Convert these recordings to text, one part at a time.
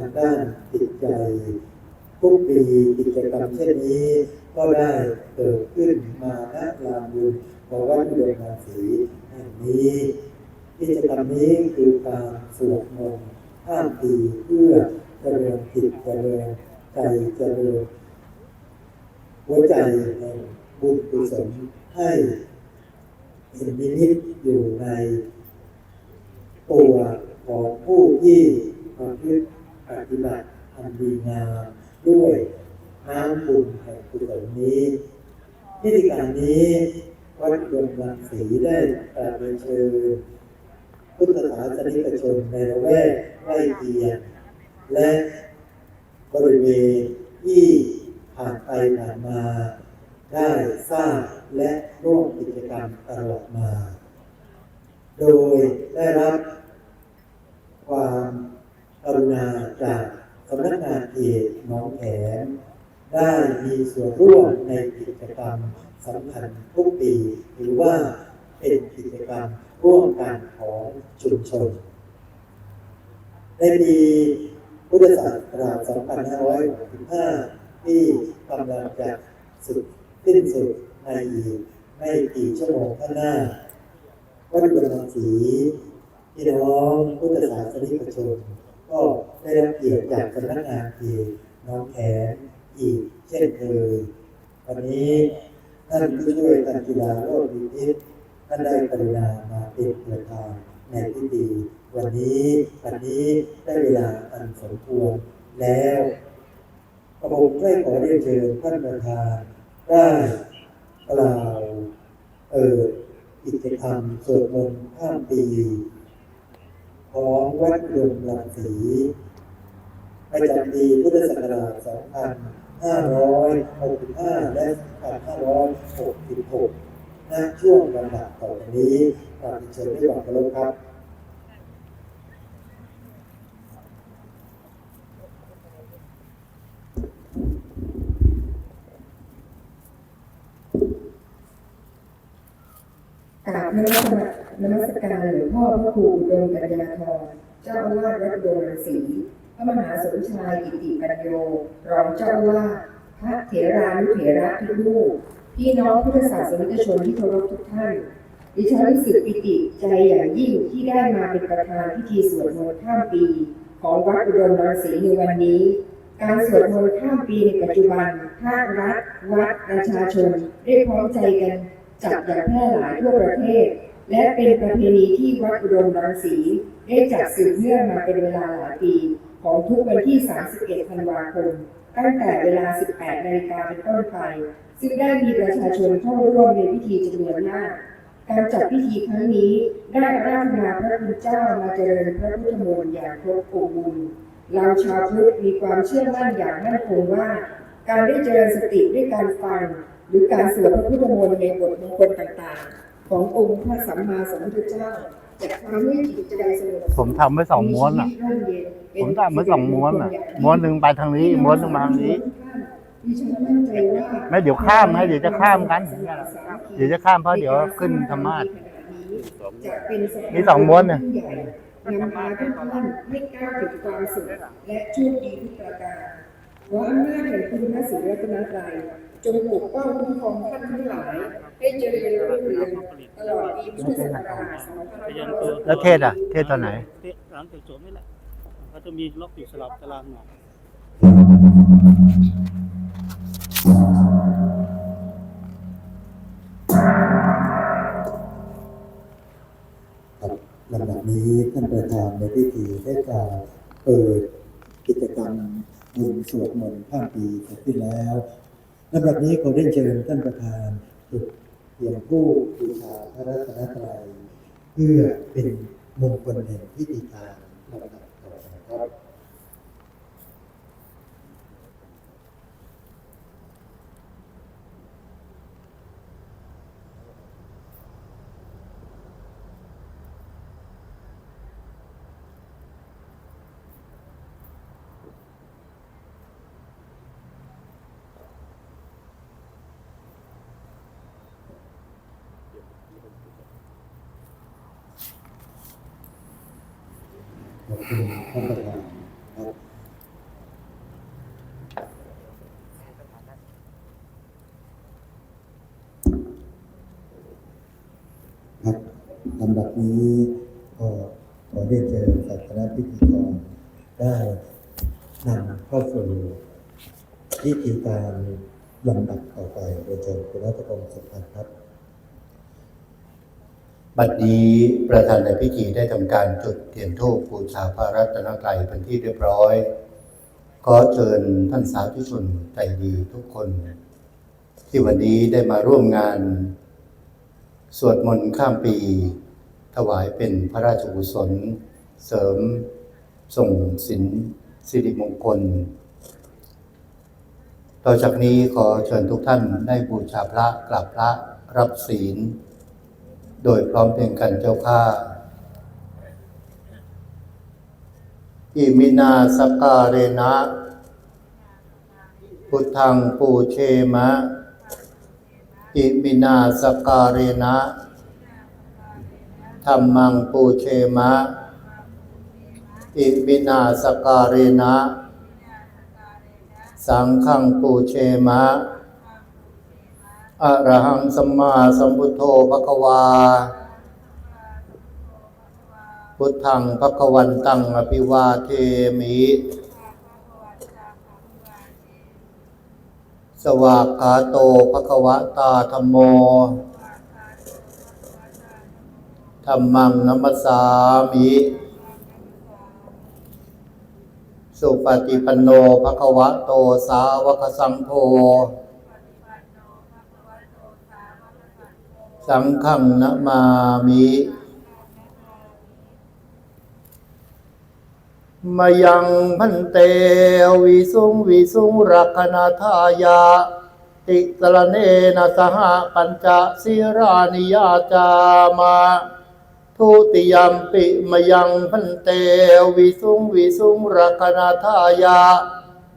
ทางด้านจิตใจทุกปีกิจกรรมเช่นนี้ ก็ได้เกิดขึ้นมาณลานบุญของวัดอุดมรังสีแห่งนี้กิจกรรมนี้คือการสวดมนต์ห้ามปีเพื่อเจริญจิตเจริญใจเจริญหัวใจในบุญกุศลให้เห็นนิมิตอยู่ในตัวของผู้ที่ประพฤติ ปฏิบัติอันดีงามด้วยน้ำบุญแห่งกุศลนี้พิธีการนี้วัดดวงรังสีได้กราบเรียนเชิญพุทธศาสนิกชนในละแวกใกล้เคียงและบริเวณที่ผ่านไปผ่านมาได้สร้างและร่วมกิจกรรมตลอดมา โดยได้รับความ กรุณาจากสำนักงานเขตหน้องแขมได้มีส่วนร่วมในกิจกรรมสำคัญทุกปีหรือว่าเป็นกิจกรรมร่วมกันของชุมชน ในปีพุทธศักราช 2565 ที่กำลังจะสุดสิ้นสุดในอีกไม่กี่ชั่วโมงข้างหน้าวัดบุรรังสีพี่น้องพุทธศาสนิกชน ก็ได้รับเกียรติจากสำนักงานเขตน้องแขมอีกเช่นเคยวันนี้ท่านผู้ช่วยการกีฬาโลกดีทิศท่านได้กรุณามาเป็นประธานในพิธีวันนี้วันนี้ได้เวลาอันสมควรแล้วกระผมได้ขอเรียนเชิญท่านประธานได้กล่าวเอ่อกิจกรรมสวดมนต์ข้ามปี ของวัดดวงรังสีประจำปีพุทธศักราช 2565 และ 2566ณช่วงลำดับต่อไปนี้กราบเชิญด้วยความเคารพครับกราบนมัสการ นมัสการหลวงพ่อพระครูอุดมกัญญาธรเจ้าอาวาสวัดอุดมรังสีพระมหาสมชายกิติปัญโยรองเจ้าอาวาสพระเถรานุเถระทุกลูกพี่น้องพุทธศาสนิกชนที่เคารพทุกท่าน ดิฉันรู้สึกปิติใจอย่างยิ่งที่ได้มาเป็นประธานพิธีสวดมนต์ข้ามปี ของวัดอุดมรังสีในวันนี้ การสวดมนต์ข้ามปีในปัจจุบันภาครัฐ วัดประชาชนได้พร้อมใจกันจัดอย่างแพร่หลายทั่วประเทศ และเป็นประเพณีที่วัดอุดมรังสีได้จัดสืบเนื่องมาเป็นเวลาหลายปีของทุกวันที่ 31 ธันวาคม ตั้งแต่เวลา 18 นาฬิกาเป็นต้นไป ซึ่งได้มีประชาชนเข้าร่วมในพิธีจำนวนมากการจัดพิธีครั้งนี้ได้ร่างนาพระคุณเจ้ามาเจริญพระพุทธมนต์อย่างครบองค์บุญเราชาวพุทธมีความเชื่อมั่นอย่างมั่นคงว่า การได้เจริญสติด้วยการฟัง หรือการสวดพระพุทธมนต์ในบทมงคลต่างๆ ขององค์พระสัมมาสัมพุทธเจ้าจะทำให้จิตใจสงบผมทำไว้สองม้วนอะ ผมทำไว้สองม้วนอะ ม้วนหนึ่งไปทางนี้ ม้วนหนึ่งมาทางนี้ดิฉันมั่นใจว่าไม่เดี๋ยวข้ามนะเดี๋ยวจะข้ามกัน เดี๋ยวจะข้ามเพราะเดี๋ยวขึ้นธรรมาสจะเป็นสะพามีสองม้วนเนี่ยใหญ่นำพาทุกท่านให้ก้าวถึงความสุขและโชคดีทุกประการขออำนาจแห่งคุณพระศรีรัตนตรัย จงปกป้องคุ้มครองท่านทั้งหลายให้เจริญรุ่งเรืองตลอดปีพุทธศักราช2565แล้วเทศอะ เทศตอนไหนเตะหลังจากจบนี่แหละเขาจะมีล็อกอยู่สลับตารางหน่อยครับลำดับนี้ท่านประธานในพิธีได้กล่าวเปิดกิจกรรมบุญสวดมนต์ข้ามปีเสร็จสิ้นแล้ว ลำดับนี้ขอเรียนเชิญท่านประธานจุดเทียงผู้บูชาพระรัตนตรัยเพื่อเป็นมงคลแห่งพิธีการลำดับต่อไปครับ ลับลำดับนี้ก็ขอได้เจอศาสนาพิธีกรได้นำเข้าสู่พิธีการลำดับต่อไปโดยเจอคุณรัตพงศ์สุพันครับ บัดนี้ประธานในพิธีได้ทำการจุดเทียนธูปบูชาพระรัตนตรัยเป็นที่เรียบร้อย ขอเชิญท่านสาธุชนใจดีทุกคน ที่วันนี้ได้มาร่วมงาน สวดมนต์ข้ามปี ถวายเป็นพระราชกุศล เสริม ส่งสินสิริมงคล ต่อจากนี้ขอเชิญทุกท่านได้บูชาพระกราบพระรับศีล โดยพร้อมเพรียงกันเจ้าข้าอิมินาสการเรนะ พุทธังปูเชมะ อิมินาสการเรนะธรรมังปูเชมะ อิมินาสการเรนะ สังฆังปูเชมะ อะระหังสัมมาสัมพุทโธภควา พุทธังภควันตังอภิวาเทมิ สวากขาโตภควตาธรรมโมธรรมังนัมสสามิ สุปฏิปันโนภควะโตสาวกสังโฆ สังฆังนะมามิมายังพันเตวิสุงวิสุงรักนาทายา ติสรเนนะสหปัญจสิรานิยาจามาทุติยมปิมายังพันเตวิสุงวิสุงรักนาทายา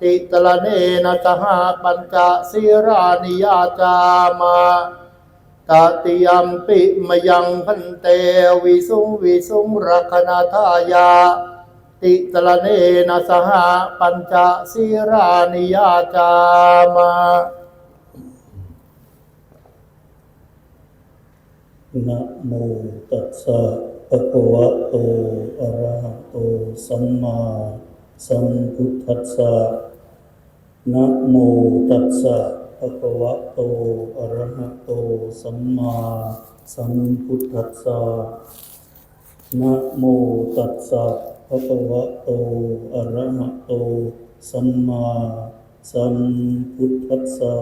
ติตรเนนะสหปัญจสิรานิยาจามา ตติยมปิมยังพันเตวิสุงวิสุงรักนาทายา ติตรเนนะสหปัญจสิรานิยาจามานะโมตัสสะภะคะวะโตอะระหะโตสัมมาสัมพุทธัสสะนะโมตัสสะะคะวะโตอะระหะโตสัมมาสัมพุทธัสสะนะโมตัสสะภะคะวะโตอะระหะโตสัมมาสัมพุทธัสสะ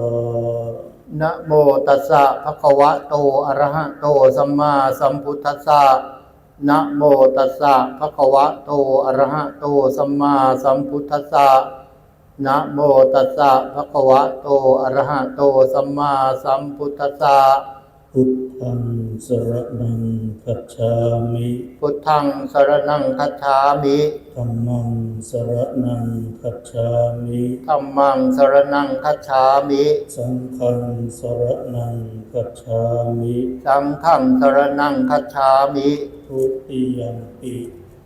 นะโมตัสสะภะคะวะโตอะระหะโตสัมมาสัมพุทธัสสะนะโมตัสสะภะคะวะโตอะระหะโตสัมมาสัมพุทธัสสะ นะโมตัสสะภะคะวะโตอะระหะโตสัมมาสัมพุทธัสสะพุทธังสรณังคัจฉามิพุทธังสรณังคัจฉามิธัมมังสรณังคัจฉามิธัมมังสรณังคัจฉามิสังฆังสรณังคัจฉามิสังฆังสรณังคัจฉามิทุติยัมปิ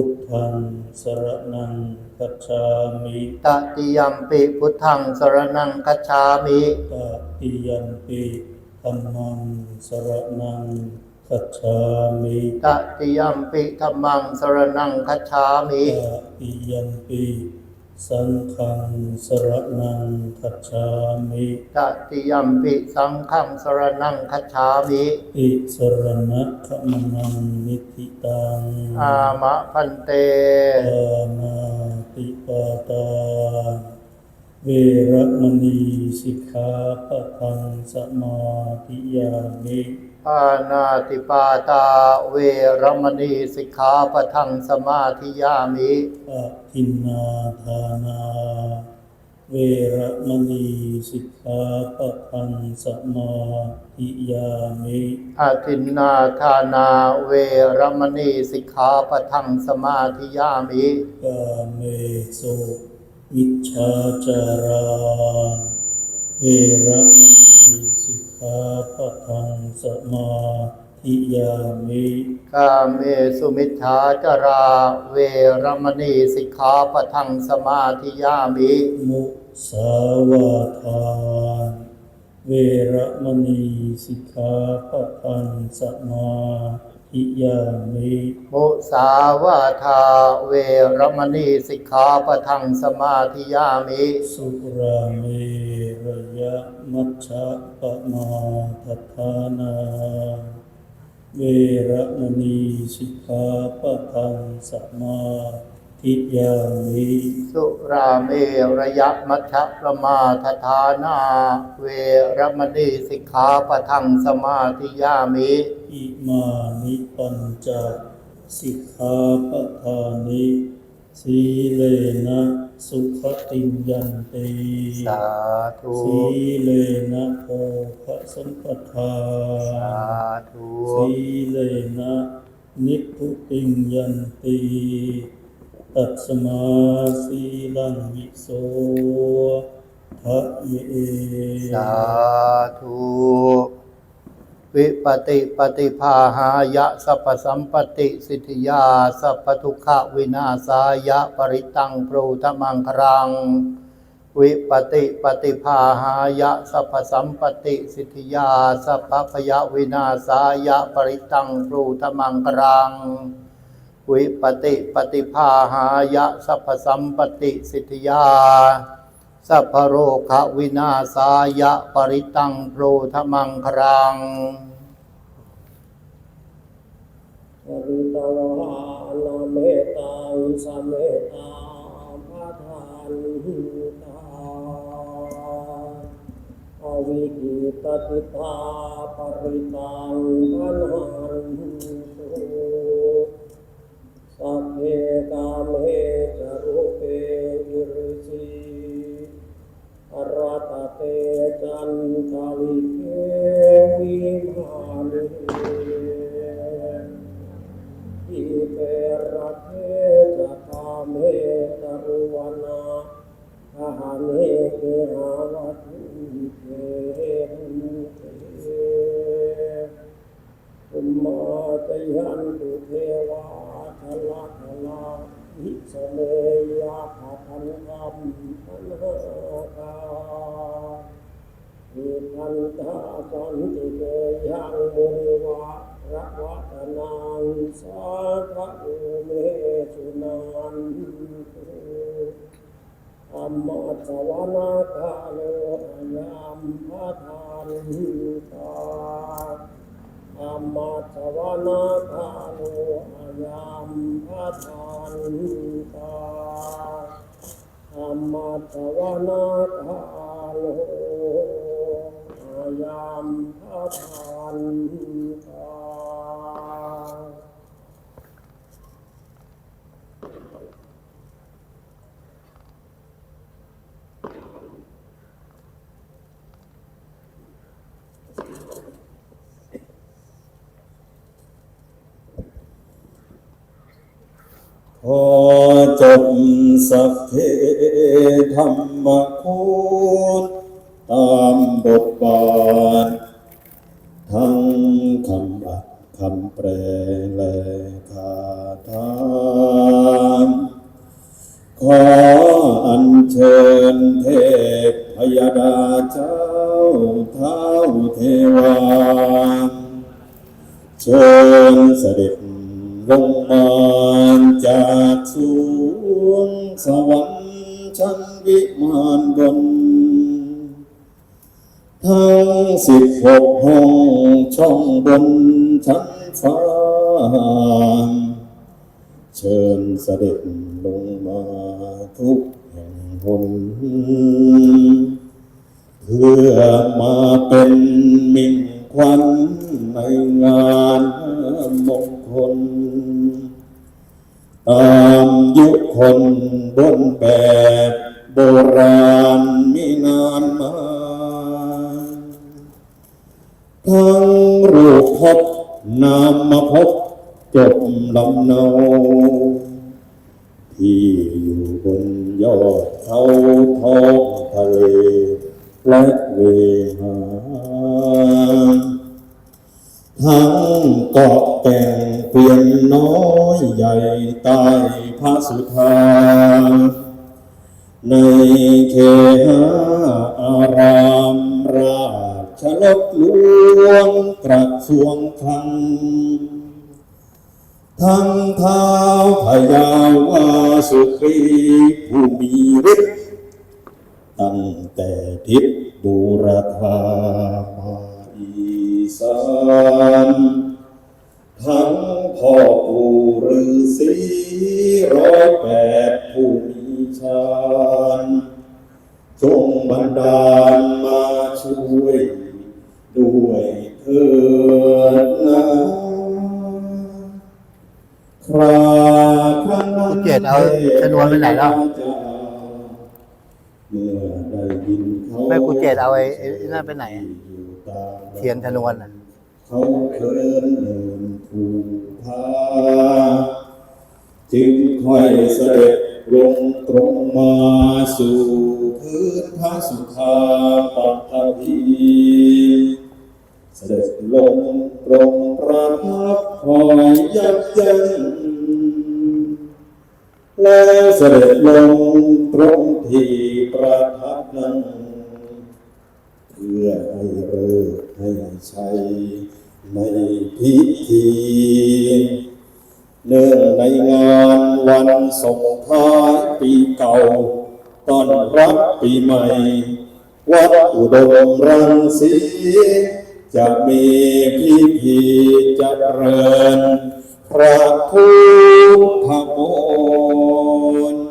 พุทธังสรณังคัจฉามิตติยมปิพุทธังสรณังคัจฉามิตติยัมปิธัมมังสรณังคัจฉามิตติยมปิธัมมังสรณังคัจฉามิตติยัมปิ สังฆังสรณังคัจฉามิตติยมปิสังฆังสรณังคัจฉามิ อิสรณะขมนังนิติตัง อามะพันเต ปานาติปาตา เวระมณีสิกขาปะทังสมาธิยามิปานาติปาตาเวรมณีสิกขาปะทังสมาธิยามิปะทินนาทานาเวเวระมณีสิกขาปะทังสมาธิยามิอาทินนาทานาเวรมณีสิกขาปะทังสมาธิยามิกาเมสุ วิชชาจาราเวระมณีสิกขาปะทังสมาธิยามิกาเมสุมิชฌาจาราเวรมณีสิกขาปะทังสมาธิยามิมุสาวาทานเวระมณีสิกขาปะทังสมา ธิยามิมุสาวาทาเวรมณีสิกขาปะทังสมาธิยามิ สุราเมระยะมัชฌะปมาทัฏฐานาเวระมณีสิกขาปะทังสมาธิยามิสุราเมระยะมัชฌะประมาทฐานา เวรมณีสิกขาปะทังสมาธิยามิ อิมานิปัญจสิกขาปะทานิสีเลนะสุขติมยันติสาธุสีเลนะโภคสัมปทาสาธุสีเลนะนิพพุติงยันติตัสมาสีลังวิโสทะเยสาธุ วิปติปฏิภาหายะสัพสัมปติสิทธิยาสัพทุขวินาศายะปริตังปรูธมังครัง วิปติปฏิภาหายะสัพสัมปติสิทธิยาสัพพยวินาศายะปริตังปรูธมังครัง วิปติปฏิภาหายะสัพสัมปติสิทธิยา สัพโรคะวินาศายะปริตังโรธมังครังปริตวานาเมตังสเมตังพะทานตาอวิกิตติตาปริตังปัญหันตุสัพเพกามเมจรุ รัตเตจันทาลิเกวิมานิอิเประเทจะกาเมตรุวนาอหาเนเกหาวัตุเกเตอุมมาจยันตุเทวาทละทละอิสเมยาภาันธัมพันหากาอิทันตาสันติเกยังมุนิวะระวะตนังสาภะอุเมสุนันตุอัมสวนาคาโลยามพระทานิตาอัมมสวนาคาโลยามพระทานิตา ธรรมะสวนาคาโลอายามพระทานตา ขอจบ สัพเพธรรมคุณตามบทบาททั้งคำอัดคำแปลและคาถาขออัญเชิญเทพพยดาเจ้าเท้าเทวาเชิญเสด็จ ลงมาจากสวงสวรรค์ชั้นวิมานบน ทั้งสิบหกห้องช่องบนชั้นฟ้า เชิญเสด็จลงมาทุกแห่งหนเพื่อมาเป็นมิ่งขวัญในงานมง คลตามยุคนบนแบบบโบราณมีนานมาทั้งรูปพบนามมาพบจบลำเนาที่อยู่บนยอดเขาท้องทะเลและเวหาทั้งเกาะแก่ง เปลี่ยนน้อยใหญ่ใต้พระสุธา ในเขหาอารามราชลบหลวงกระทรวงคลังทั้งเท้าพยาวาสุครีผู้มีฤทธิ์ตั้งแต่ทิศบูรพามาอีสาน ทั้งพ่อปู่ฤาษีร้อยแปดผู้มีฌานจงบันดาลมาช่วย ด้วยเถิดนะคราครั้งนั้นเจ็ดเอาชนวนไปไหนแล้วเมื่อได้ยินเขาแม่ครูเจดเอาไอ้ไอ้ไอ้นั่นไปไหน เทียนชนวนน่ะ เขาเคลื่อนเดิน ถูกพาจึงค่อยเสด็จลงตรงมาสู่พื้นพระสุธาปัตภีเสด็จลงตรงประทับคอยยับยั้งแล้วเสด็จลงตรงที่ประทับนั้นเพื่อให้เลิกให้ชัย ในพิธีเนื่องในงานวันส่งท้ายปีเก่าต้อนรับปีใหม่ วัดอุดมรังสีจะมีพิธีเจริญพระพุทธมนต์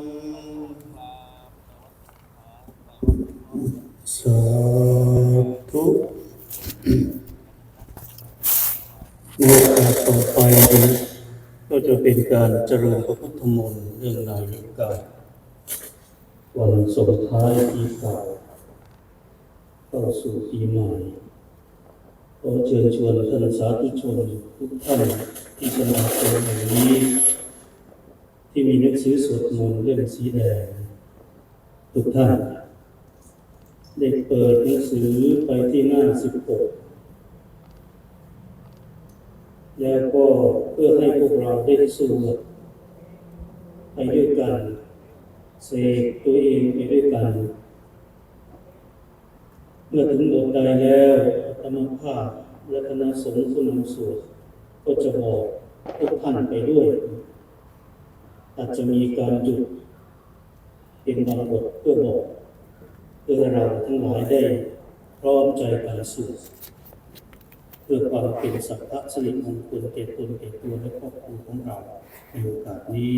สาธุใน โอกาสต่อไปก็จะเป็นการเจริญพระพุทธมนต์เรื่องนาฬิกาวันส่งท้ายปีเก่าเข้าสู่ปีใหม่ขอเชิญชวนท่านสาธุชนทุกท่านที่สมาคมแห่งนี้ ที่มีหนังสือสวดมนต์เล่มสีแดงทุกท่านได้เปิดหนังสือไปที่หน้าสิบหก แล้วก็เพื่อให้พวกเราได้สวดไปด้วยกันเสกตัวเองไปด้วยกัน เมื่อถึงบทใดแล้วธรรมภาพและคณะสงฆ์ผู้นำสวดก็จะบอกทุกท่านไปด้วย อาจจะมีการหยุดเป็นบางบทเพื่อบอกเพื่อเราทั้งหลายได้พร้อมใจกันสวด พื่อความเป็นสัพพะสิริมงคลแก่ตนแก่ตัวและครอบครัวของเราในโอกาสนี้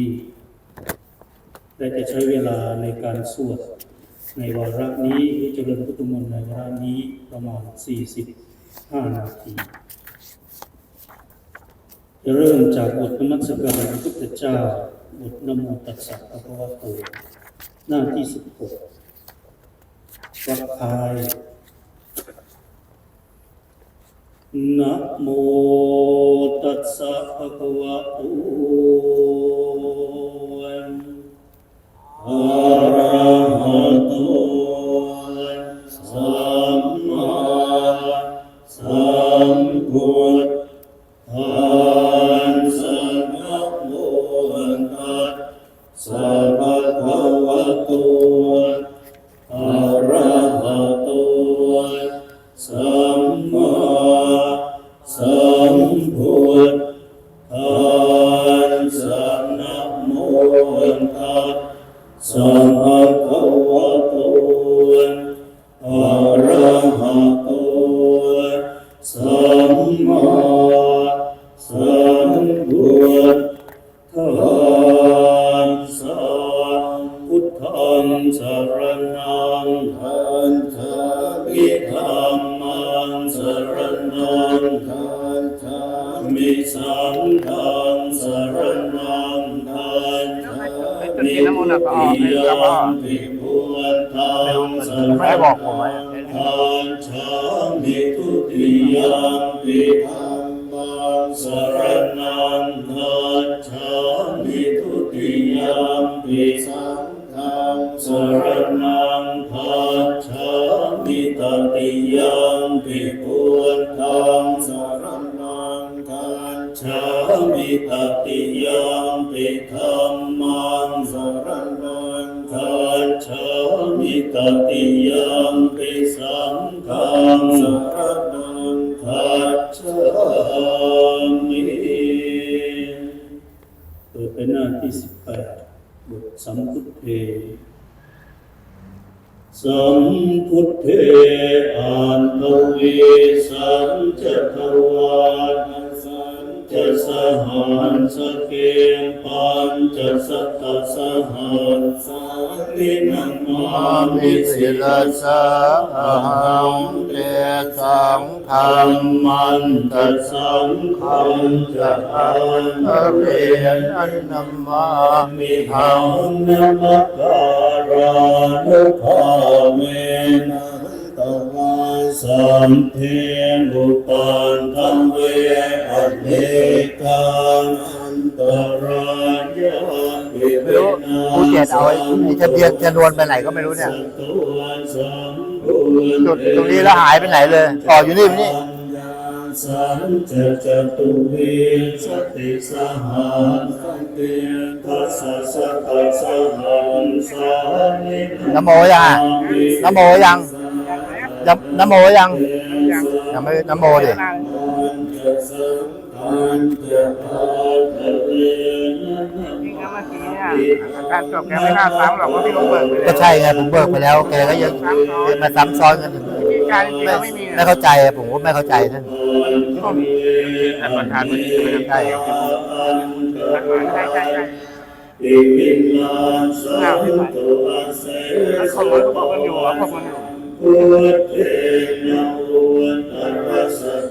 และจะใช้เวลาในการสวดในวาระนี้หรือเจริญพุทธมนต์ในวาระนี้ประมาณ 45 นาที จะเริ่มจากบทนมัสการพระพุทธเจ้าบทนโมตัสสะภะคะวะโตหน้าที่ 16วักท้าย นะโมตัสสะภะคะวะโต ตติ หันสาลินัมมามิสิลาสะหังเตสังธังมมันตัสสังขังจะอันเรเรียนอันนัมามิหังงนมการานุภาเวนะตวาสัมเพบุปันธัมเวอเนกังอันตรายา ไม่รู้ภูเก็ตเอาไอ้ไอ้ทะเบียนจะนวนไปไหนก็ไม่รู้เนี่ย จุดตรงนี้แล้วหายไปไหนเลยต่ออยู่นี่นี่สันจะจตุวิสติสหัสเตียทัสสะตัสสะหันสานิน้ำโมยังน้ำโมยังยังน้ำโมยังยังไม่น้ำโมดิจะสังขันจะพาทะ เลนะการจบแกไม่น่าซ้ำหรอกเพราะพี่ลงเบิกไปก็แล้วใช่ไงผมเบิกไปแล้วแกก็ยังมาซ้ำซ้อนกันอยู่การจริงๆไม่ก็ไม่มีไม่เข้าใจอะผมก็ไม่เข้าใจท่านท่านประธานมันจะไม่ได้ใช่ใช่ใช่ใช่อิมินาสันตุอาเสแล้วสคนมันก็บอกกันอยู่ว่าพวกมันอยู่ พุทเทนะพุทธรัสสะ